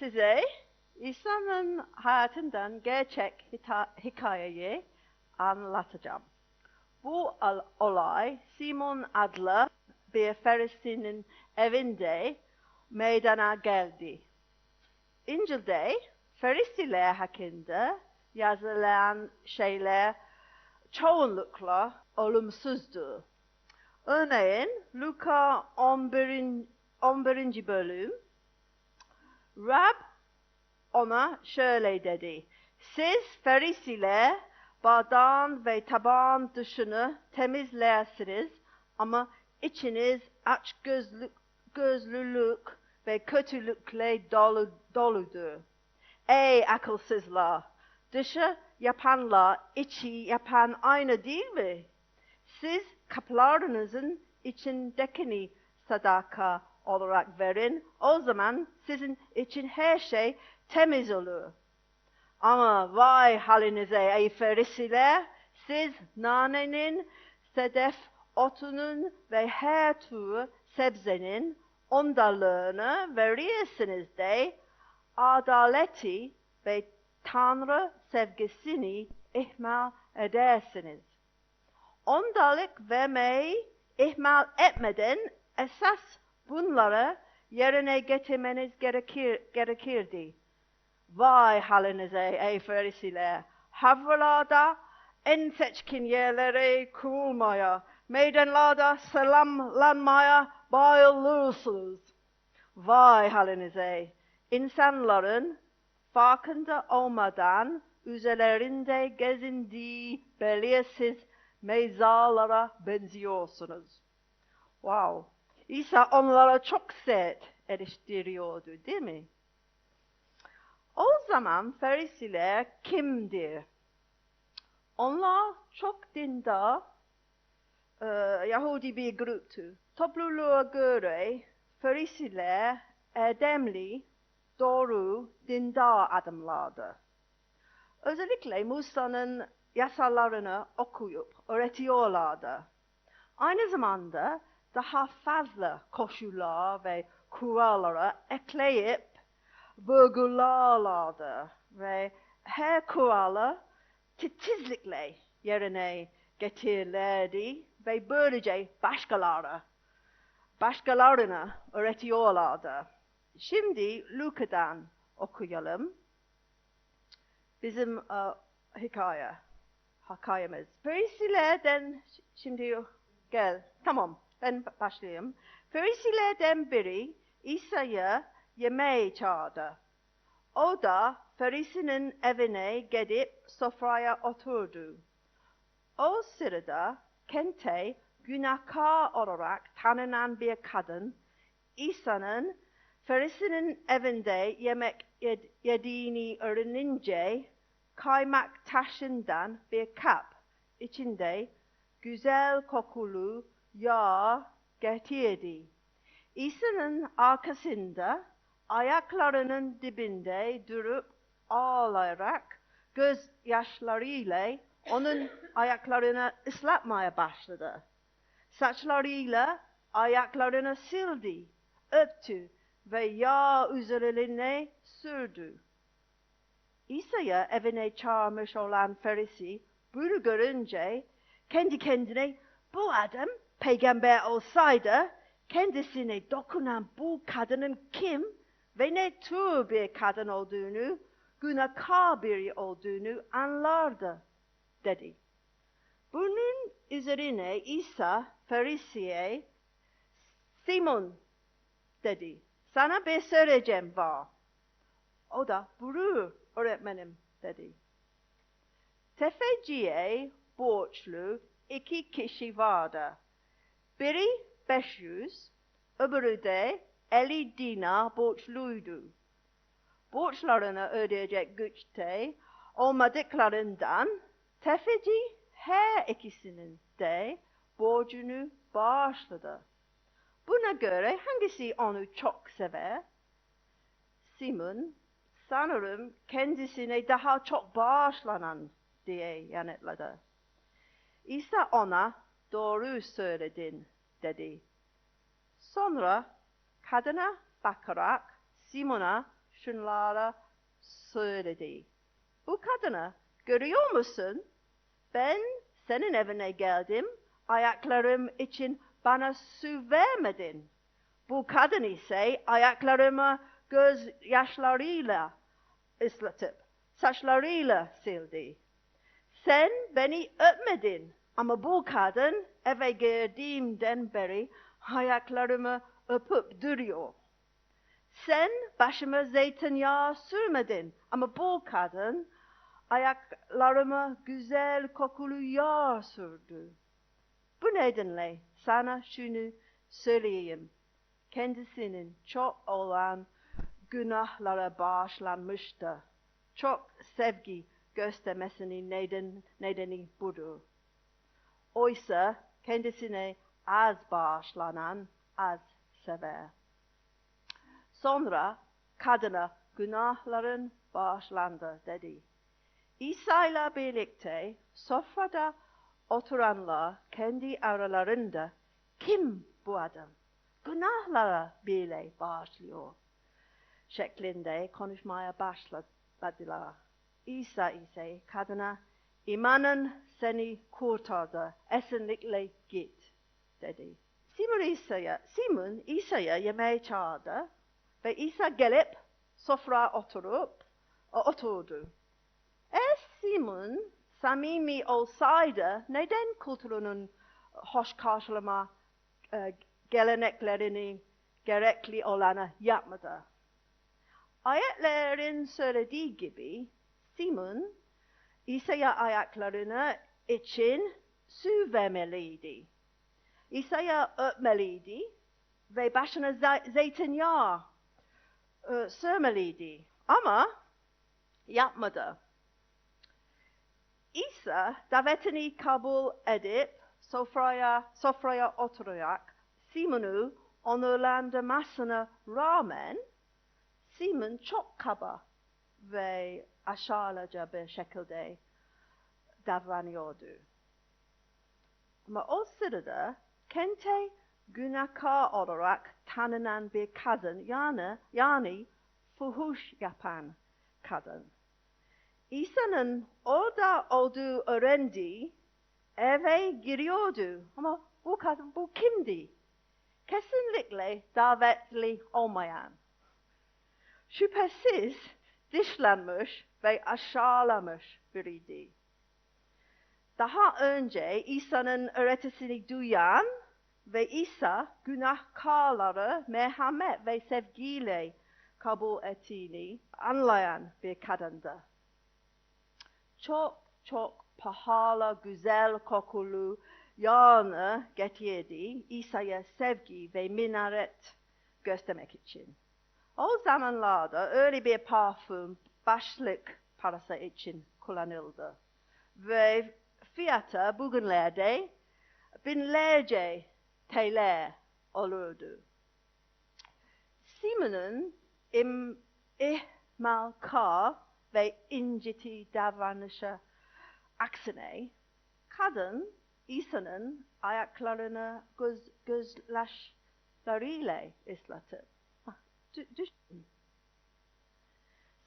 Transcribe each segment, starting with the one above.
size İsa'nın hayatından gerçek hikayeyi anlatacağım. Bu olay Simon adlı bir Farisinin evinde meydana geldi. İncil'de Farisiler hakkında yazılan şeyler çoğunlukla olumsuzdu. Örneğin Luka 11. 11. bölüm Rab ona şöyle dedi. Siz Farisiler badan ve taban dışını temizlersiniz ama içiniz aç gözlük, gözlülük ve kötülükle dolu, doludur. Ey akılsızlar! Dışı yapanla içi yapan aynı değil mi? Siz kapılarınızın içindekini sadaka olarak verin. O zaman sizin için her şey temiz olur. Ama vay halinize ey ferisiler! Siz nanenin, sedef otunun ve her tür sebzenin ondalığını verirsiniz de adaleti ve Tanrı sevgisini ihmal edersiniz. Ondalık vermeyi ihmal etmeden esas bunları yerine getirmeniz gerekir, gerekirdi. Vay halinize ey ferisiler! Havralarda en seçkin yerlere kurulmaya, meydanlarda selamlanmaya bayılırsınız. Vay halinize! İnsanların farkında olmadan üzerlerinde gezindiği belirsiz mezarlara benziyorsunuz. Wow! İsa onlara çok sert eleştiriyordu değil mi? O zaman Farisiler kimdir? Onlar çok dindar e, Yahudi bir gruptu. Topluluğa göre Farisiler erdemli, doğru, dindar adamlardı. Özellikle Musa'nın yasalarını okuyup öğretiyorlardı. Aynı zamanda daha fazla koşullar ve kurallara ekleyip vurgularlardı ve her kuralı titizlikle yerine getirirlerdi ve böylece başkaları, başkalarına öğretiyorlardı. Şimdi Luka'dan okuyalım. Bizim uh, hikaye, hikayemiz. Ferisilerden, şimdi gel, tamam ben başlayayım. Ferisilerden biri İsa'yı yemeğe çağırdı. O da Ferisinin evine gidip sofraya oturdu. O sırada kente günahkar olarak tanınan bir kadın İsa'nın Ferisinin evinde yemek yediğini öğrenince kaymak taşından bir kap içinde güzel kokulu yağ getirdi. İsa'nın arkasında ayaklarının dibinde durup ağlayarak göz yaşlarıyla onun ayaklarını ıslatmaya başladı. Saçlarıyla ayaklarını sildi, öptü ve yağ üzerine sürdü. İsa'ya evine çağırmış olan Ferisi bunu görünce kendi kendine bu adam peygamber olsaydı kendisine dokunan bu kadının kim ve ne tür bir kadın olduğunu, günahkar biri olduğunu anlardı, dedi. Bunun üzerine İsa Ferisi'ye, Simon dedi, sana bir söyleyeceğim var. O da, buyur öğretmenim, dedi. Tefeciye borçlu iki kişi vardı. Biri 500, öbürü de 50 dinar borçluydu. Borçlarını ödeyecek güçte olmadıklarından tefeci her ikisinin de borcunu bağışladı. Buna göre hangisi onu çok sever? Simon sanırım kendisine daha çok bağışlanan diye yanıtladı. İsa ona doğru söyledin dedi. Sonra kadına bakarak Simon'a şunlara söyledi. Bu kadını görüyor musun? Ben senin evine geldim. Ayaklarım için bana su vermedin. Bu kadın ise ayaklarımı göz yaşlarıyla ıslatıp saçlarıyla sildi. Sen beni öpmedin ama bu kadın eve girdiğimden beri ayaklarımı öpüp duruyor. Sen başıma zeytinyağı sürmedin ama bu kadın ayaklarıma güzel kokulu yağ sürdü. Bu nedenle sana şunu söyleyeyim. Kendisinin çok olan günahlara bağışlanmıştır. Çok sevgi göstermesinin neden, nedeni budur. Oysa kendisine az bağışlanan az sever. Sonra kadına günahların bağışlandı dedi. İsa ile birlikte sofrada oturanlar kendi aralarında kim bu adam? Günahlara bile bağışlıyor şeklinde konuşmaya başladılar. İsa ise kadına imanın seni kurtardı. Esinlikle git dedi. Simon İsa'ya, Simon İsa'ya yemeğe çağırdı ve İsa gelip sofra oturup oturdu. Eğer Simon samimi olsaydı neden kültürünün hoş karşılama e, geleneklerini gerekli olanı yapmadı? Ayetlerin söylediği gibi Simon İsa'ya ayaklarını için su vermeliydi. İsa'ya öpmeliydi ve başına zeytinyağı e, sürmeliydi. Ama yapmadı. İsa davetini kabul edip sofraya, sofraya oturarak Simon'u onurlandırmasına rağmen Simon çok kaba ve aşağılaca bir şekilde davranıyordu. Ama o sırada kente günahkar olarak tanınan bir kadın yani, yani fuhuş yapan kadın. İsa'nın orada olduğu öğrendi, eve giriyordu. Ama bu kadın bu kimdi? Kesinlikle davetli olmayan. Şüphesiz dışlanmış ve aşağılamış biriydi. Daha önce İsa'nın öğretisini duyan ve İsa günahkarları merhamet ve sevgiyle kabul ettiğini anlayan bir kadındı. Çok çok pahalı, güzel kokulu yağını getirdi İsa'ya sevgi ve minaret göstermek için. O zamanlarda öyle bir parfüm başlık parası için kullanıldı. Ve fiyatı bugünlerde binlerce TL olurdu. Simon'un im, ihmalkar ve inciti davranışı aksine kadın İsa'nın ayaklarını göz, gözlaşlarıyla ıslatıp düşün.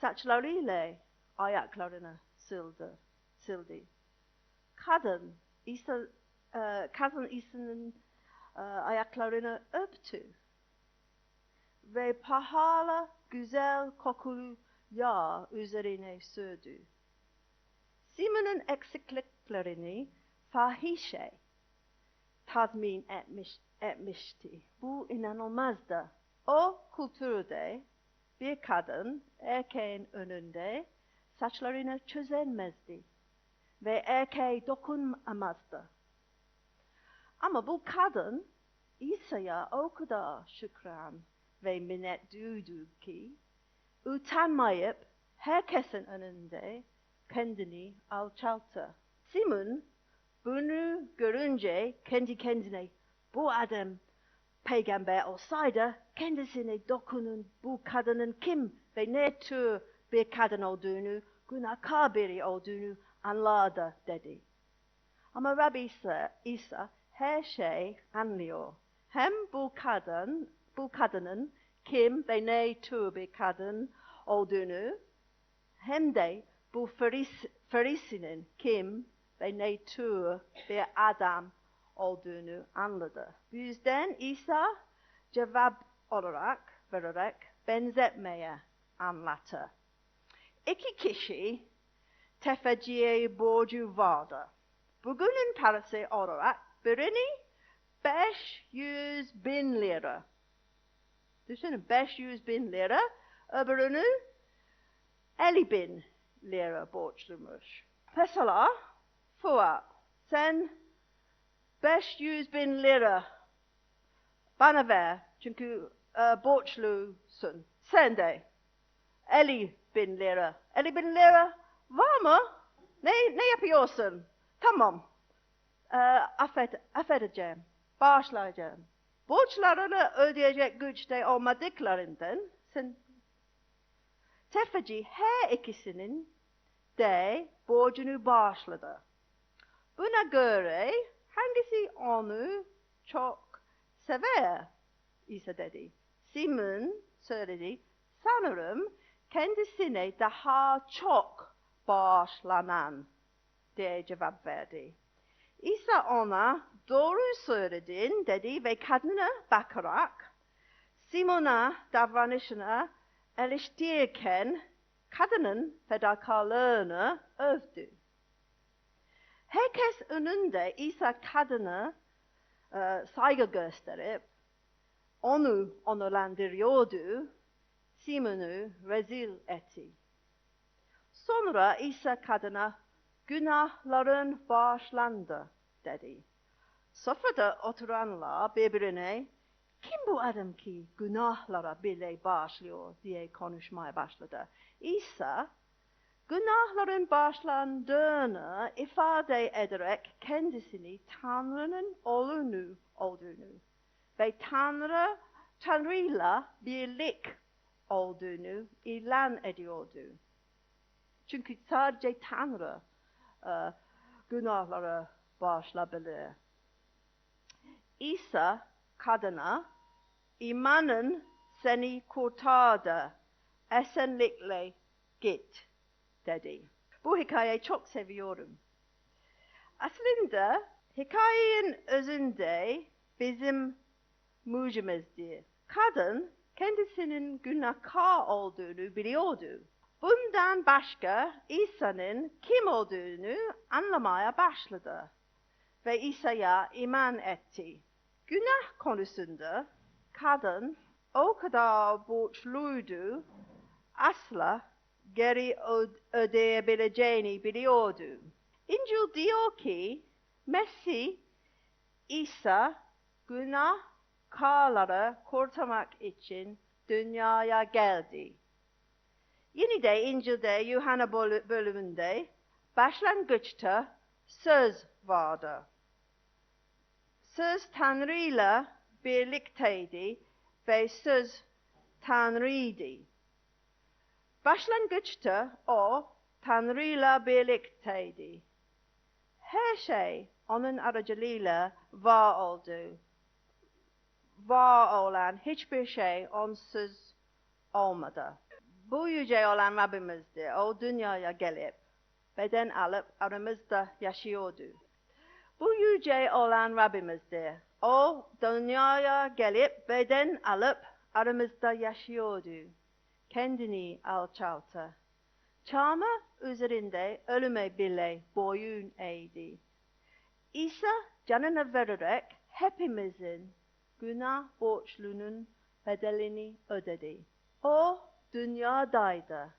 Saçlarıyla ayaklarını sildi. sildi. Kadın İsa, e, kadın İsa'nın e, ayaklarını öptü. Ve pahalı güzel kokulu yağ üzerine sürdü. Simon'un eksikliklerini fahişe tazmin etmiş, etmişti. Bu inanılmazdı. O kültürde bir kadın erkeğin önünde saçlarını çözemezdi ve erkeğe dokunamazdı. Ama bu kadın İsa'ya o kadar şükran ve minnet duydu ki utanmayıp herkesin önünde kendini alçalttı. Simon bunu görünce kendi kendine bu adam peygamber olsaydı kendisine dokunun bu kadının kim ve ne tür bir kadın olduğunu, günahkar biri olduğunu anladı dedi. Ama Rabbi İsa, İsa her şey anlıyor. Hem bu kadın, bu kadının kim ve ne tür bir kadın olduğunu hem de bu feris, ferisinin kim ve ne tür bir adam olduğunu anladı. Bu yüzden İsa cevap olarak vererek benzetmeye anlattı. İki kişi tefeciye borcu vardı. Bugünün parası olarak birini 500 bin lira. Düşünün 500 bin lira, öbürünü 50 bin lira borçluymuş. Mesela Fuat sen 500 bin lira bana ver çünkü e, borçlusun. Sen de 50 bin lira. 50 bin lira var mı? Ne, ne yapıyorsun? Tamam. E, affet, affedeceğim. Bağışlayacağım. Borçlarını ödeyecek güçte olmadıklarından sen tefeci her ikisinin de borcunu bağışladı. Buna göre hangisi onu çok sever? İsa dedi. Simon söyledi. Sanırım kendisine daha çok bağışlanan diye cevap verdi. İsa ona doğru söyledin dedi ve kadına bakarak Simon'a davranışına eleştirirken kadının fedakarlığını övdü. Herkes önünde İsa kadını e, saygı gösterip onu onurlandırıyordu, Simon'u rezil etti. Sonra İsa kadına günahların bağışlandı dedi. Sofrada oturanlar birbirine kim bu adam ki günahlara bile bağışlıyor diye konuşmaya başladı. İsa Gwnachlaren başlan dörna ifade ederek kendisini Tanrı'nın oğlunu olduğunu ve Tanrı Tanrı'yla birlik olduğunu ilan ediyordu. Çünkü sadece Tanrı uh, günahları bağışlayabilir. İsa kadına imanın seni kurtardı, esenlikle git.'' Dedi. Bu hikayeyi çok seviyorum. Aslında hikayenin özünde bizim mucizemizdi. Kadın kendisinin günahkar olduğunu biliyordu. Bundan başka İsa'nın kim olduğunu anlamaya başladı ve İsa'ya iman etti. Günah konusunda kadın o kadar borçluydu, asla geri ödeyebileceğini biliyordu. İncil diyor ki, Mesih, İsa, günah karları kurtarmak için dünyaya geldi. Yine de İncil'de Yuhanna bölümünde başlangıçta söz vardı. Söz Tanrı'yla birlikteydi ve söz Tanrı'ydı. Başlangıçta o Tanrı'yla birlikteydi. Her şey onun aracılığıyla var oldu. Var olan hiçbir şey onsuz olmadı. Bu yüce olan Rabbimizdi. O dünyaya gelip beden alıp aramızda yaşıyordu. Bu yüce olan Rabbimizdi. O dünyaya gelip beden alıp aramızda yaşıyordu kendini alçalttı. Çağma üzerinde ölüme bile boyun eğdi. İsa canını vererek hepimizin günah borçlunun bedelini ödedi. O dünyadaydı.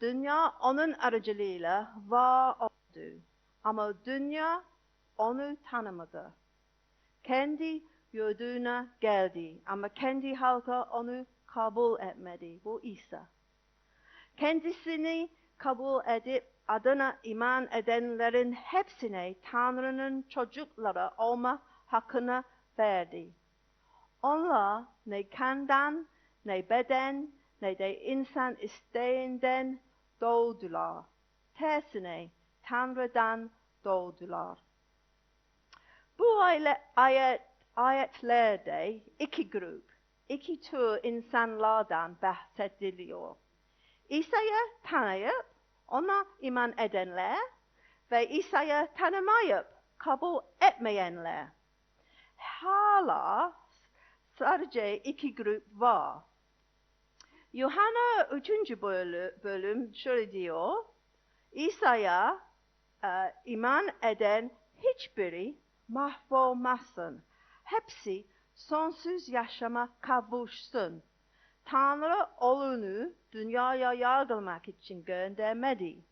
Dünya onun aracılığıyla var oldu. Ama dünya onu tanımadı. Kendi yurduna geldi ama kendi halka onu kabul etmedi. Bu İsa. Kendisini kabul edip adına iman edenlerin hepsine Tanrı'nın çocukları olma hakkını verdi. Onlar ne kandan, ne beden, ne de insan isteğinden doğdular. Tersine Tanrı'dan doğdular. Bu ayet, ayetlerde iki grup iki tür insanlardan bahsediliyor. İsa'yı tanıyıp ona iman edenler ve İsa'yı tanımayıp kabul etmeyenler. Hala sadece iki grup var. Yuhanna 3. bölüm, bölüm şöyle diyor. İsa'ya e, iman eden hiçbiri mahvolmasın. Hepsi sonsuz yaşama kavuşsun. Tanrı oğlunu dünyaya yargılamak için göndermedi.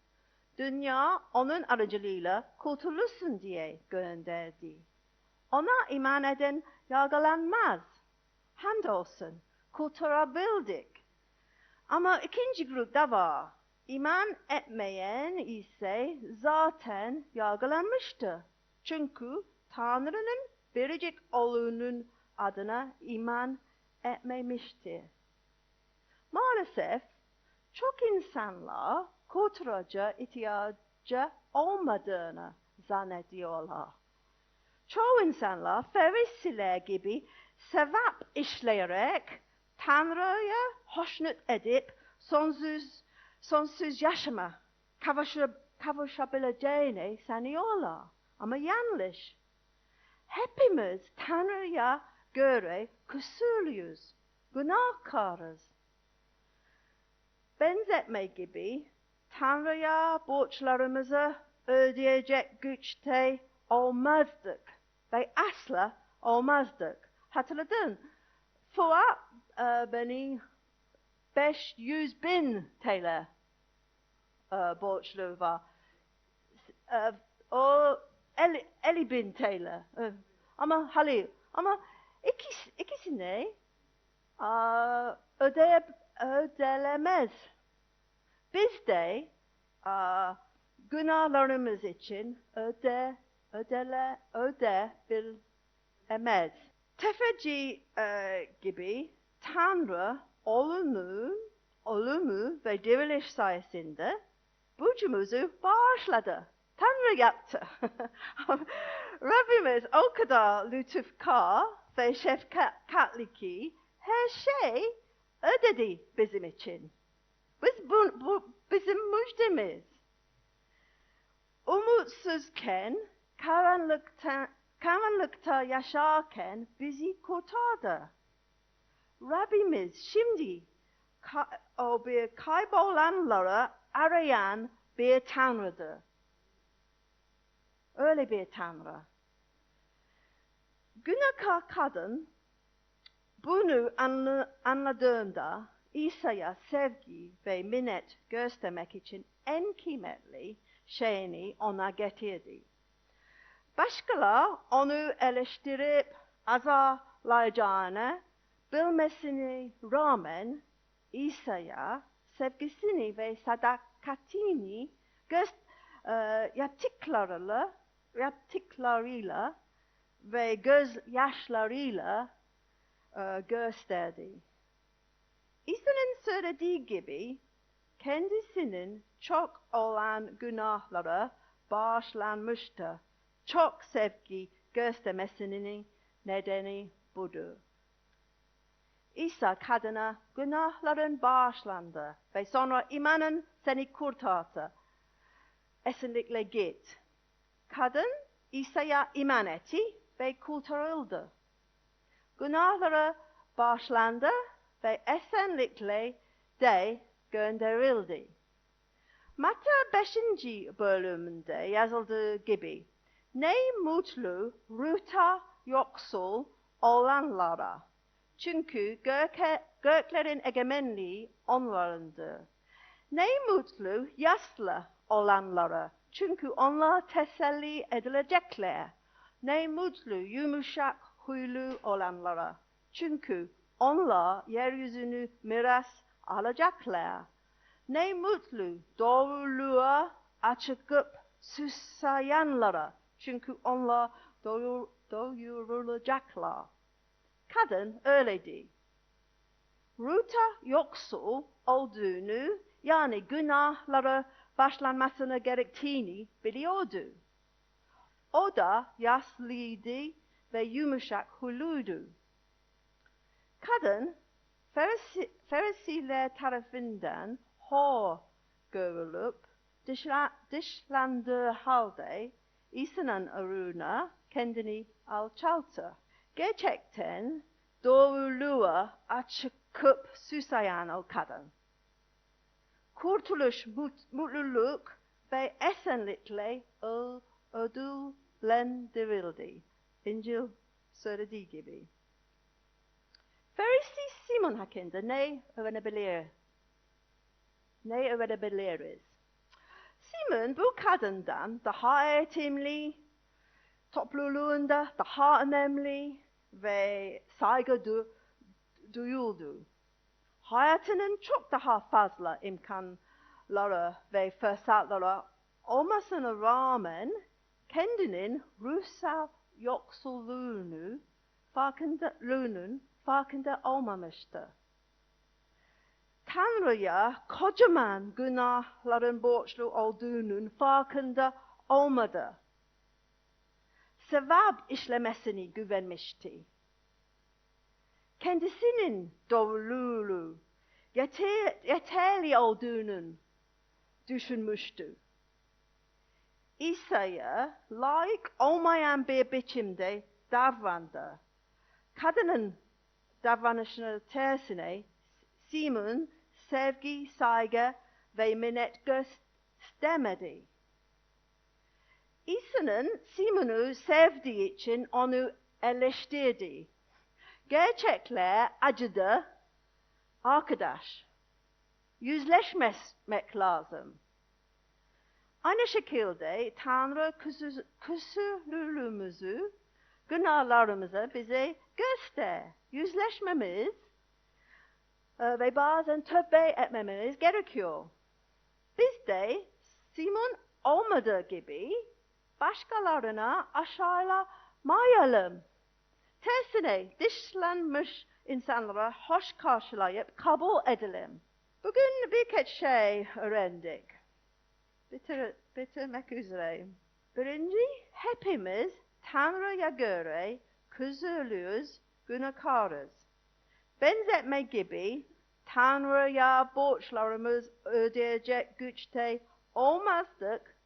Dünya onun aracılığıyla kurtulursun diye gönderdi. Ona iman eden yargılanmaz. Hamdolsun kurtarabildik. Ama ikinci grupta var. İman etmeyen ise zaten yargılanmıştı. Çünkü Tanrı'nın verecek oğlunun adına iman etmemişti. Maalesef çok insanlar kurtarıcı ihtiyacı olmadığını zannediyorlar. Çoğu insanlar Ferisiler gibi sevap işleyerek Tanrı'ya hoşnut edip sonsuz, sonsuz yaşama kavuşabileceğini sanıyorlar. Ama yanlış. Hepimiz Tanrı'ya göre kusurluyuz, günahkarız. Benzetme gibi Tanrı'ya borçlarımızı ödeyecek güçte olmazdık ve asla olmazdık. Hatırladın, Fuat e, beni 500 bin TL e, borçlu var. E, o 50, 50 bin TL. E, ama Halil, ama ikisi, ikisini e, ödeye, ödelemez. Biz de e, günahlarımız için öde, ödele, öde bilemez. Tefeci e, gibi Tanrı olumlu, olumlu ve diriliş sayesinde borcumuzu bağışladı. Tanrı yaptı. Rabbimiz o kadar lütufkar ve şefkatli her şey ödedi bizim için. Biz bu, bu bizim müjdemiz. Umutsuzken, karanlıkta, karanlıkta yaşarken bizi kurtardı. Rabbimiz şimdi o bir kaybolanları arayan bir tanrıdır. Öyle bir tanrı. Günahkar kadın bunu anladığında İsa'ya sevgi ve minnet göstermek için en kıymetli şeyini ona getirdi. Başkalar onu eleştirip azarlayacağını bilmesine rağmen İsa'ya sevgisini ve sadakatini göz, e, yaptıklarıyla, yaptıklarıyla ve gözyaşlarıyla e, gösterdi. İsa'nın söylediği gibi kendisinin çok olan günahları bağışlanmıştı. Çok sevgi göstermesinin nedeni budur. İsa kadına günahların bağışlandı ve sonra imanın seni kurtardı. Esinlikle git. Kadın İsa'ya iman etti ve kurtarıldı. Günahları bağışlandı ve esenlikle de gönderildi. Matta 5. bölümünde yazıldığı gibi ne mutlu Ruta yoksul olanlara çünkü göke, göklerin egemenliği onlarındır. Ne mutlu yaşlı olanlara. Çünkü onlar teselli edilecekler. Ne mutlu yumuşak huylu olanlara. Çünkü onlar yeryüzünü miras alacaklar. Ne mutlu doğruluğa açıkıp susayanlara. Çünkü onlar doyur, doyurulacaklar. Kadın öyleydi. Ruta yoksul olduğunu yani günahları başlanmasını gerektiğini biliyordu. O da yaşlıydı ve yumuşak hulluydu. Kadın Ferisi, Ferisiler tarafından hor görülüp dışla, halde İsa'nın aruna kendini alçaltır. Gerçekten doğruluğa açıkıp susayan o kadın. Kurtuluş, mut, mutluluk ve esenlikle Len dirildi, Injil syredi gibi. Ferisi Simon hakkında ne öğrenebilir? Ne öğrenebiliriz? Simon bu kadından daha eğitimli, topluluğunda daha önemli ve saygı du duyuldu. Hayatının e çok daha fazla imkanları ve fırsatları olmasına rağmen kendinin ruhsal yoksulluğunu farkındalığının farkında olmamıştı. Tanrı'ya kocaman günahların borçlu olduğunun farkında olmadı. Sevap işlemesini güvenmişti. Kendisinin doğruluğu yeter, yeterli olduğunun düşünmüştü. İsa'ya layık olmayan bir biçimde davrandı. Kadının davranışının tersine Simon sevgi, saygı ve minnet göstermedi. İsa'nın Simon'u sevdiği için onu eleştirdi. Gerçekler acıdı. Arkadaş, yüzleşmek lazım. Aynı şekilde Tanrı kusurluğumuzu, günahlarımızı bize göster. Yüzleşmemiz e, ve bazen tövbe etmemiz gerekiyor. Biz de Simon olmadığı gibi başkalarına aşağılamayalım. Tersine dışlanmış insanlara hoş karşılayıp kabul edelim. Bugün birkaç şey öğrendik. Bitir, bitirmek üzereyim. Birinci, hepimiz Tanrı'ya göre kusurluyuz, günahkarız. Benzetme gibi Tanrı'ya borçlarımız ödeyecek güçte olmazdık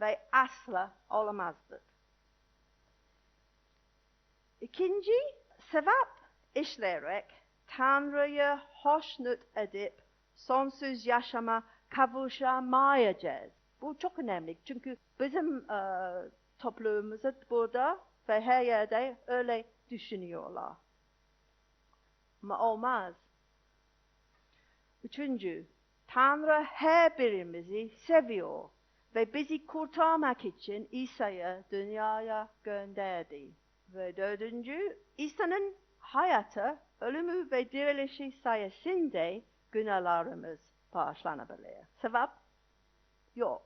ve asla olamazdık. İkinci, sevap işleyerek Tanrı'yı hoşnut edip sonsuz yaşama kavuşamayacağız. Bu çok önemli çünkü bizim e, toplumumuzda burada ve her yerde öyle düşünüyorlar. Ama olmaz. Üçüncü, Tanrı her birimizi seviyor ve bizi kurtarmak için İsa'yı dünyaya gönderdi. Ve dördüncü, İsa'nın hayatı, ölümü ve dirilişi sayesinde günahlarımız bağışlanabilir. Sevap yok.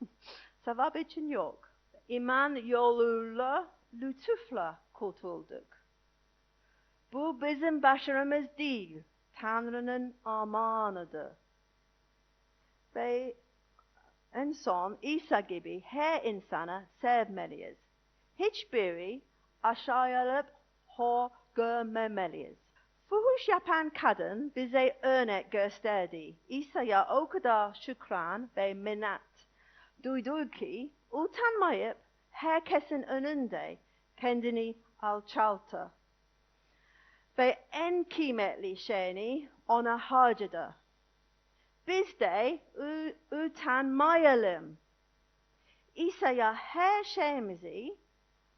Sevap için yok. İman yoluyla lütufla kurtulduk. Bu bizim başarımız değil, Tanrı'nın amanıdır. Ve en son İsa gibi her insana sevmeliyiz. Hiçbiri aşağılıp hor görmemeliyiz. Fuhuş yapan kadın bize örnek gösterdi. İsa'ya o kadar şükran ve minnet duydu ki utanmayıp herkesin önünde kendini alçalttı. Ve en kıymetli şeyini ona harcadı. Biz de utanmayalım. İsa'ya her şeyimizi,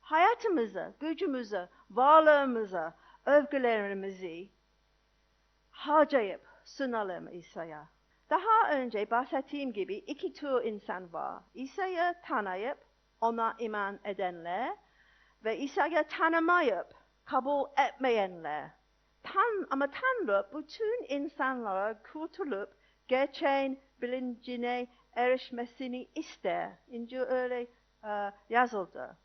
hayatımızı, gücümüzü, varlığımızı, övgülerimizi harcayıp sunalım İsa'ya. Daha önce bahsettiğim gibi iki tür insan var. İsa'yı tanıyıp ona iman edenler ve İsa'yı tanımayıp kabul etmeyenler. Tan ama Tanrı bütün insanlara kurtulup gerçeğin bilincine erişmesini ister. İncil öyle uh, yazıldı.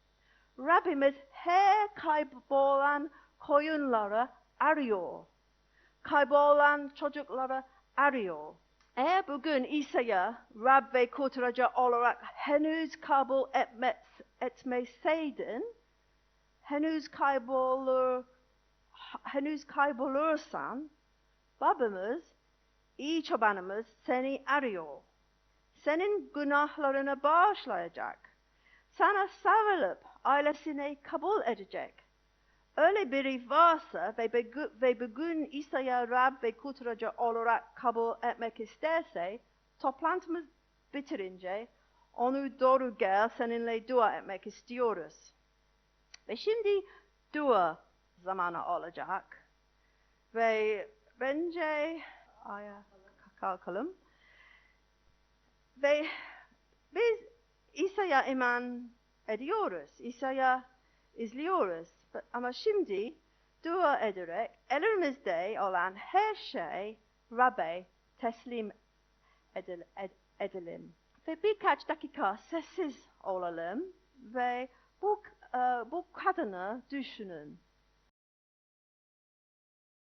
Rabbimiz her kaybolan koyunları arıyor. Kaybolan çocukları arıyor. Eğer bugün İsa'ya Rab ve kurtarıcı olarak henüz kabul etmez, etmeseydin, henüz kaybolur, henüz kaybolursan, babamız iyi çobanımız seni arıyor. Senin günahlarını bağışlayacak. Sana sarılıp ailesine kabul edecek. Öyle biri varsa ve, bugün- ve bugün İsa'ya Rab ve kurtarıcı olarak kabul etmek isterse, toplantımız bitirince onu doğru gel seninle dua etmek istiyoruz. Ve şimdi dua zamanı olacak. Ve bence ayağa kalkalım. Ve biz İsa'ya iman ediyoruz. İsa'ya izliyoruz. Ama şimdi dua ederek elimizde olan her şey Rab'be teslim edil- ed- edelim. Ve birkaç dakika sessiz olalım ve bu, e, bu kadını düşünün.